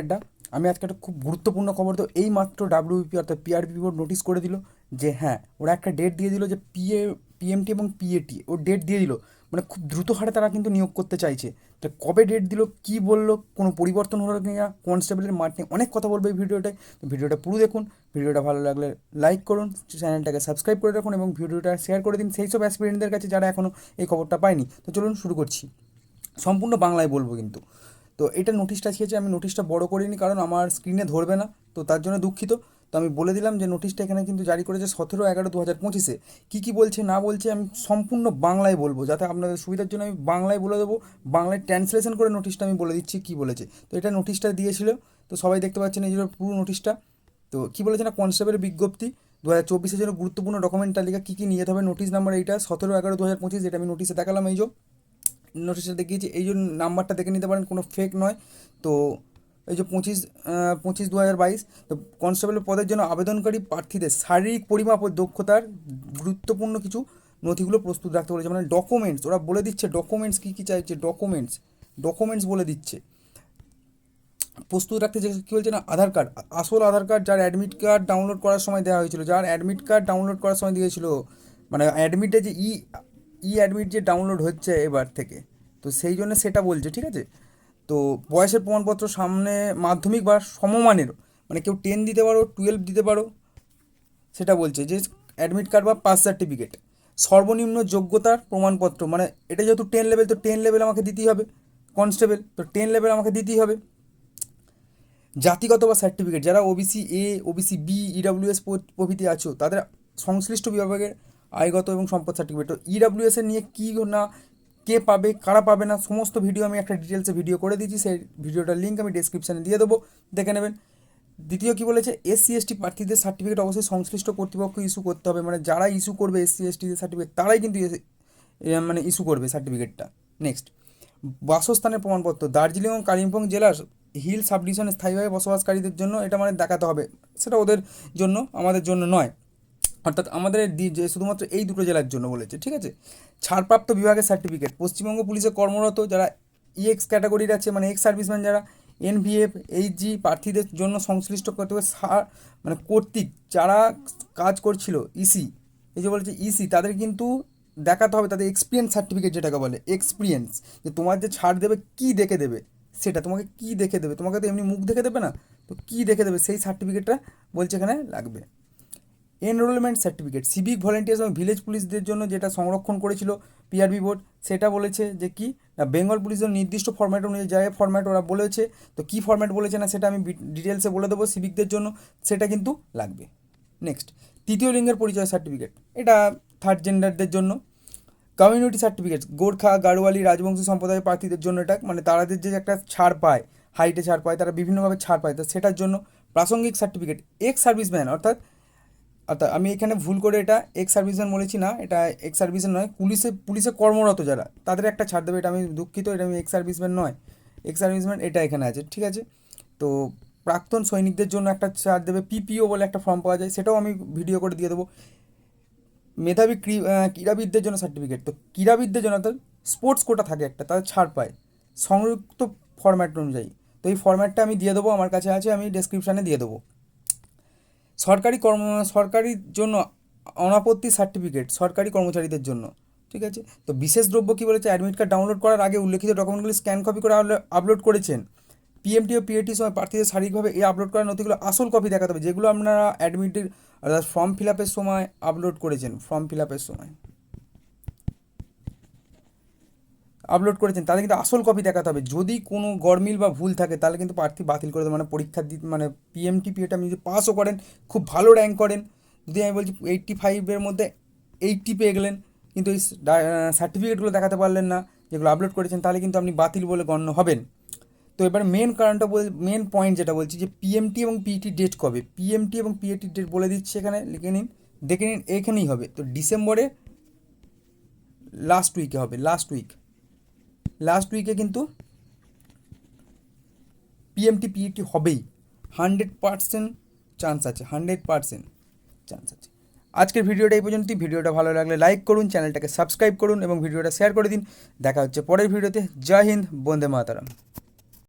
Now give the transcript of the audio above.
আড্ডা। আমি আজকে একটা খুব গুরুত্বপূর্ণ খবর তো এই মাত্র ডাব্লিউপি অর্থাৎ পিআরপি বোর্ড নোটিশ করে দিল যে হ্যাঁ ওরা একটা ডেট দিয়ে দিল যে পিএ পিএমটি এবং পিএটি ও ডেট দিয়ে দিল। মানে খুব দ্রুত হারে তারা কিন্তু নিয়োগ করতে চাইছে। তো কবে ডেট দিল, কি বলল, কোনো পরিবর্তন হলো কি না কনস্টেবলের মাঠ নিয়ে অনেক কথা বলবে এই ভিডিওটায় তো ভিডিওটা পুরো দেখুন ভিডিওটা ভালো লাগলে লাইক করুন চ্যানেলটাকে সাবস্ক্রাইব করে রাখুন এবং ভিডিওটা শেয়ার করে দিন সেই সব অ্যাসপিরেন্টদের কাছে যারা এখনও এই খবরটা পায়নি। তো চলুন শুরু করছি। সম্পূর্ণ বাংলায় বলব কিন্তু। তো এটা নোটিশটা ছেয়েছে আমি নোটিশটা বড় করিনি, কারণ আমার স্ক্রিনে ধরবে না। তো তার জন্য দুঃখিত। তো আমি বলে দিলাম যে নোটিশটা এখানে কিন্তু জারি করেছে সতেরো এগারো দু হাজার পঁচিশে। কী কী বলছে, না বলছে, আমি সম্পূর্ণ বাংলায় বলব, যাতে আপনাদের সুবিধার জন্য আমি বাংলায় বলে দেবো। বাংলায় ট্রান্সলেশন করে নোটিশটা আমি বলে দিচ্ছি কী বলেছে। তো এটা নোটিশটা দিয়েছিল। তো সবাই দেখতে পাচ্ছেন এই পুরো নোটিশটা তো কী বলেছে না কনস্টেবলের বিজ্ঞপ্তি। দু হাজার চব্বিশের জন্য গুরুত্বপূর্ণ ডকুমেন্ট তালিকা কী কী নিয়ে যেতে হবে? নোটিশ নাম্বার এইটা, সতেরো এগারো দু হাজার পঁচিশ, যেটা আমি নোটিশে দেখালাম, এই যে। নোটিশটা দেখিয়েছি, এই জন্য নাম্বারটা দেখে নিতে পারেন, কোনো ফেক নয়। তো এই যে পঁচিশ পঁচিশ দু হাজার বাইশ, তো কনস্টেবল পদের জন্য আবেদনকারী প্রার্থীদের শারীরিক পরিমাপ ও দক্ষতার গুরুত্বপূর্ণ কিছু নথিগুলো প্রস্তুত রাখতে বলেছে। মানে ডকুমেন্টস ওরা বলে দিচ্ছে ডকুমেন্টস কী কী চাইছে ডকুমেন্টস ডকুমেন্টস বলে দিচ্ছে। প্রস্তুত রাখতে যে কী বলছে না, আধার কার্ড আসল আধার কার্ড যার অ্যাডমিট কার্ড ডাউনলোড করার সময় দেওয়া হয়েছিল, যার অ্যাডমিট কার্ড ডাউনলোড করার সময় দিয়েছিল। মানে অ্যাডমিটে যে ই ই অ্যাডমিট যে ডাউনলোড হচ্ছে এবার থেকে। তো সেই জন্য সেটা বলছে, ঠিক আছে? তো বয়সের প্রমাণপত্র সামনে মাধ্যমিক বা সমমানের মানে কেউ টেন দিতে পারো টুয়েলভ দিতে পারো, সেটা বলছে যে অ্যাডমিট কার্ড বা পাস সার্টিফিকেট সর্বনিম্ন যোগ্যতার প্রমাণপত্র মানে এটা যেহেতু টেন লেভেল তো টেন লেভেল আমাকে দিতেই হবে কনস্টেবল তো টেন লেভেল আমাকে দিতেই হবে। জাতিগত বা সার্টিফিকেট যারা OBC A OBC B EWS প্রভৃতি আছো, তাদের সংশ্লিষ্ট বিভাগের আয়গত এবং সম্পদ সার্টিফিকেট তো ইডাব্লিউএস এর নিয়ে কী না, কে পাবে, কারা পাবে না, সমস্ত ভিডিও আমি একটা ডিটেলসে ভিডিও করে দিয়েছি। সেই ভিডিওটার লিঙ্ক আমি ডিসক্রিপশানে দিয়ে দেবো, দেখে নেবেন। দ্বিতীয় কী বলেছে? এসসি এসটি প্রার্থীদের সার্টিফিকেট অবশ্যই সংশ্লিষ্ট কর্তৃপক্ষ ইস্যু করতে হবে। মানে যারা ইস্যু করবে এসসি এসটিদের সার্টিফিকেট তারাই কিন্তু মানে ইস্যু করবে সার্টিফিকেটটা নেক্সট বাসস্থানের প্রমাণপত্র। দার্জিলিং এবং কালিম্পং জেলার হিল সাবডিভিশনে স্থায়ীভাবে বসবাসকারীদের জন্য এটা মানে দেখাতে হবে। সেটা ওদের জন্য, আমাদের জন্য নয়। অর্থাৎ আমাদের শুধুমাত্র এই দুটো জেলার জন্য বলেছে, ঠিক আছে? ছাড়প্রাপ্ত বিভাগের সার্টিফিকেট পশ্চিমবঙ্গ পুলিশে কর্মরত যারা ইএক্স ক্যাটাগরির আছে মানে এক্স সার্ভিসম্যান যারা এনভিএফ এইচজি প্রার্থীদের জন্য সংশ্লিষ্ট কর্তৃপক্ষ মানে কর্তৃক যারা কাজ করছিল ইসি এই যে বলেছে ইসি তাদের কিন্তু দেখাতে হবে, তাদের এক্সপিরিয়েন্স সার্টিফিকেট যেটাকে বলে এক্সপিরিয়েন্স যে তোমার যে ছাড় দেবে, কী দেখে দেবে? সেটা তোমাকে কী দেখে দেবে? তোমাকে তো এমনি মুখ দেখে দেবে না? তো কী দেখে দেবে? সেই সার্টিফিকেটটা বলছে এখানে লাগবে। এনরোলমেন্ট সার্টিফিকেট সিভিক ভলেন্টিয়ার্স এবং ভিলেজ পুলিশদের জন্য যেটা সংরক্ষণ করেছিল পিআরবি বোর্ড সেটা বলেছে যে কি, না বেঙ্গল পুলিশের নির্দিষ্ট ফর্ম্যাট অনুযায়ী যায় ফর্ম্যাট ওরা বলেছে, তো কী ফর্ম্যাট বলেছে না সেটা আমি ডিটেলসে বলে দেবো সিভিকদের জন্য, সেটা কিন্তু লাগবে। নেক্সট তৃতীয় লিঙ্গের পরিচয় সার্টিফিকেট এটা থার্ড জেন্ডারদের জন্য। কমিউনিটি সার্টিফিকেট গোর্খা, গাড়োয়ালি, রাজবংশী সম্প্রদায়ের প্রার্থীদের জন্য এটা মানে তাদের যে একটা ছাড় পায় হাইটে ছাড় পায়, তারা বিভিন্নভাবে ছাড় পায়, তো সেটার জন্য প্রাসঙ্গিক সার্টিফিকেট এক্স সার্ভিসম্যান অর্থাৎ অর্থাৎ আমি এখানে ভুল করে এটা এক্স সার্ভিসম্যান বলেছি না, এটা এক্স সার্ভিসম্যান নয়, পুলিশে পুলিশে কর্মরত যারা, তাদের একটা ছাড় দেবে, এটা আমি দুঃখিত, এটা আমি এক্স সার্ভিসম্যান নয় এক্স সার্ভিসম্যান এটা এখানে আছে, ঠিক আছে? তো প্রাক্তন সৈনিকদের জন্য একটা ছাড় দেবে পিপিও বলে একটা ফর্ম পাওয়া যায়, সেটাও আমি ভিডিও করে দিয়ে দেবো। মেধাবী ক্রীড়াবিদদের জন্য সার্টিফিকেট তো ক্রীড়াবিদদের জন্য অর্থাৎ স্পোর্টস কোটা থাকে একটা তাদের ছাড় পায়, সংযুক্ত ফরম্যাট অনুযায়ী। তো এই ফরম্যাটটা আমি দিয়ে দেবো, আমার কাছে আছে, আমি ডেসক্রিপশানে দিয়ে দেবো। সরকারি কর্ম সরকারির জন্য অনাপত্তি সার্টিফিকেট সরকারি কর্মচারীদের জন্য, ঠিক আছে? তো বিশেষ দ্রব্য কী বলেছে? অ্যাডমিট কার্ড ডাউনলোড করার আগে উল্লেখিত ডকুমেন্টগুলি স্ক্যান কপি করে আপলোড করেছেন। পিএমটি ও পিএটি সময় প্রার্থীদের শারীরিকভাবে এই আপলোড করার নথিগুলো আসল কপি দেখাতে হবে, যেগুলো আপনারা অ্যাডমিটের ফর্ম ফিল আপের সময় আপলোড করেছেন ফর্ম ফিল আপের সময়। আপলোড করেছেন, তাহলে কিন্তু আসল কপি দেখাতে হবে। যদি কোনো গরমিল বা ভুল থাকে, তাহলে কিন্তু প্রার্থী বাতিল করে দেবে। মানে পরীক্ষা মানে পিএমটি পিএটা আপনি যদি পাসও করেন, খুব ভালো র্যাঙ্ক করেন। যদি আমি বলছি এইট্টি ফাইভের মধ্যে এইটটি পেয়ে গেলেন, কিন্তু এই সার্টিফিকেটগুলো দেখাতে পারলেন না, যেগুলো আপলোড করেছেন, তাহলে কিন্তু আপনি বাতিল বলে গণ্য হবেন। তো এবার মেন কারণটা বল মেন পয়েন্ট যেটা বলছি যে পিএমটি এবং পিইটি ডেট কবে? পিএমটি এবং পিএটি ডেট বলে দিচ্ছে এখানে, লিখে নিন, দেখে নিন এখানেই হবে। তো ডিসেম্বরে লাস্ট উইকে হবে লাস্ট উইক লাস্ট উইকে কিন্তু পিএমটি পিইটি হবেই। হান্ড্রেড পারসেন্ট চান্স আছে হান্ড্রেড পারসেন্ট চান্স আছে। আজকের ভিডিওটা এই পর্যন্তই। ভিডিওটা ভালো লাগলে লাইক করুন চ্যানেলটাকে সাবস্ক্রাইব করুন এবং ভিডিওটা শেয়ার করে দিন। দেখা হচ্ছে পরের ভিডিওতে। জয় হিন্দ, বন্দে মাতারাম।